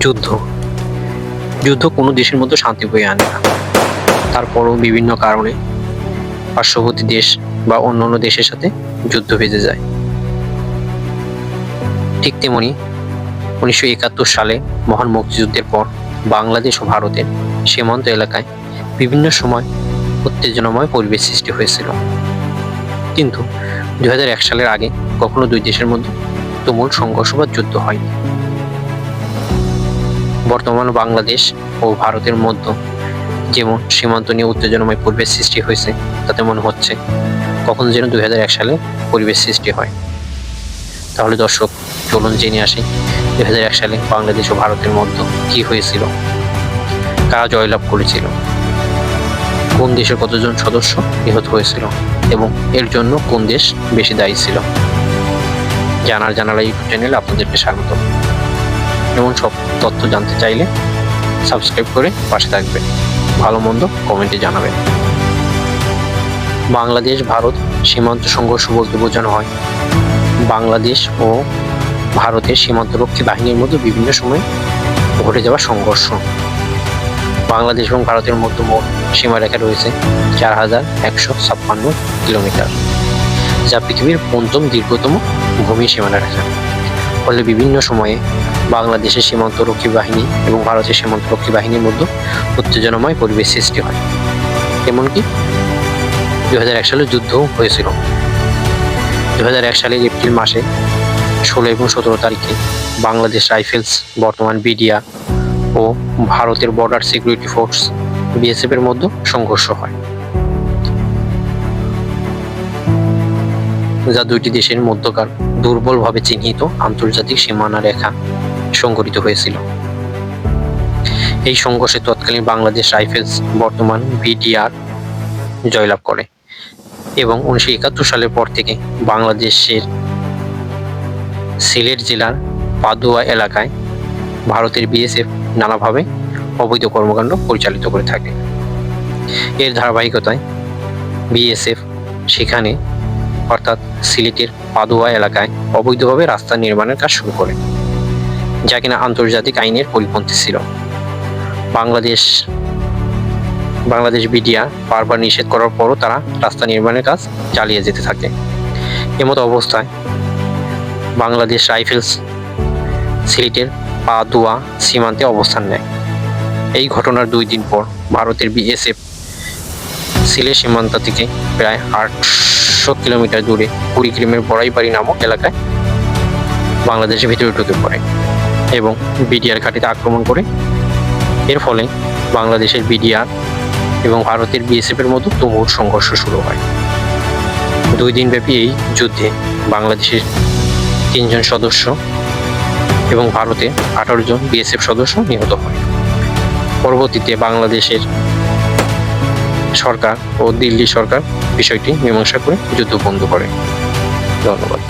যুদ্ধ। যুদ্ধ কোনো দেশের মধ্যে শান্তি বয়ে আনে না। তারপরও বিভিন্ন কারণে পার্শ্ববর্তী দেশ বা অন্য অন্য দেশের সাথে যুদ্ধ বেজে যায়। ঠিক তেমনি উনিশশো একাত্তর সালে মহান মুক্তিযুদ্ধের পর বাংলাদেশ ও ভারতের সীমান্ত এলাকায় বিভিন্ন সময় উত্তেজনাময় পরিবেশ সৃষ্টি হয়েছিল। কিন্তু দু হাজার এক সালের আগে কখনো দুই দেশের মধ্যে তুমুল সংঘর্ষ বা যুদ্ধ হয়নি। বর্তমান বাংলাদেশ ও ভারতের মধ্যে যেমন সীমান্ত নিয়ে উত্তেজনাময় পরিবেশ সৃষ্টি হয়েছে, তাতে মনে হচ্ছে কখন যেন দুই হাজার এক সালে পরিবেশ সৃষ্টি হয়। তাহলে দর্শক, চলুন জেনে আসি দু হাজার এক সালে বাংলাদেশ ও ভারতের মধ্যে কি হয়েছিল, কারা জয়লাভ করেছিল, কোন দেশের কতজন সদস্য নিহত হয়েছিল এবং এর জন্য কোন দেশ বেশি দায়ী ছিল। জানার জানালা ইউটিউব চ্যানেলে আপনাদেরকে স্বাগত। এমন সব তথ্য জানতে চাইলে সাবস্ক্রাইব করে পাশে থাকবেন ভালো মন্দ কমেন্টে জানাবেন। বাংলাদেশ, ভারত সীমান্ত সংঘর্ষ বলতে বোঝানো হয়। বাংলাদেশ ও ভারতের সীমান্তরক্ষী বাহিনীর মধ্যে বিভিন্ন সময় ঘটে যাওয়া সংঘর্ষ। বাংলাদেশ এবং ভারতের মধ্যে মোট সীমারেখা রয়েছে চার হাজার একশো ছাপ্পান্ন কিলোমিটার, যা পৃথিবীর পঞ্চম দীর্ঘতম ভূমি সীমারেখা। ফলে বিভিন্ন সময়ে বাংলাদেশের সীমান্তরক্ষী বাহিনী এবং ভারতের সীমান্তরক্ষী বাহিনীর মধ্যে উত্তেজনাময় পরিবেশ সৃষ্টি হয়। এমনকি দু হাজার এক সালে যুদ্ধও হয়েছিল। দু হাজার এক সালের এপ্রিল মাসে ষোলো এবং সতেরো তারিখে বাংলাদেশ রাইফেলস, বর্তমান বিডিআ ও ভারতের বর্ডার সিকিউরিটি ফোর্স, বিএসএফ এর মধ্যে সংঘর্ষ হয়। যা দুইটি দেশের মধ্যকার দুর্বলভাবে চিহ্নিত আন্তর্জাতিক সীমানা রেখা। সংঘটিত হয়েছিল। এই সংঘর্ষে তৎকালীন বাংলাদেশ রাইফেলস বর্তমান বিডিআর জয়লাভ করে এবং উনিশশো একাত্তর সালের পর থেকে বাংলাদেশের সিলেট জেলার পাদুয়া এলাকায় ভারতের বিএসএফ নানাভাবে অবৈধ কর্মকাণ্ড পরিচালিত করে থাকে। এর ধারাবাহিকতায় বিএসএফ সেখানে অর্থাৎ সিলেটের পাদুয়া এলাকায় অবৈধভাবে রাস্তা নির্মাণের কাজ শুরু করে। যা কিনা আন্তর্জাতিক আইনের পরিপন্থী ছিল। বাংলাদেশ বাংলাদেশ বিডিআর বারবার নিষেধ করার পরও তারা রাস্তা নির্মাণের কাজ চালিয়ে যেতে থাকে। এমতো অবস্থায় বাংলাদেশ রাইফেলস সিলেটের পাদুয়া সীমান্তে অবস্থান নেয়। এই ঘটনার দুই দিন পর ভারতের বিএসএফ সিলেট সীমান্ত থেকে প্রায় আটশো কিলোমিটার দূরে কুড়িগ্রামের বড়াইবাড়ি নামক এলাকায় বাংলাদেশের ভিতরে ঢুকে পড়ে। এবং বিডিআর ঘাটিতে আক্রমণ করে। এর ফলে বাংলাদেশের বিডিআর এবং ভারতের বিএসএফ এর মধ্যে তুমুল সংঘর্ষ শুরু হয়। দুই দিনব্যাপী এই যুদ্ধে বাংলাদেশের তিনজন সদস্য এবং ভারতে আঠারো জন বিএসএফ সদস্য নিহত হয়। পরবর্তীতে বাংলাদেশের সরকার ও দিল্লি সরকার বিষয়টি মীমাংসা করে যুদ্ধ বন্ধ করে। ধন্যবাদ।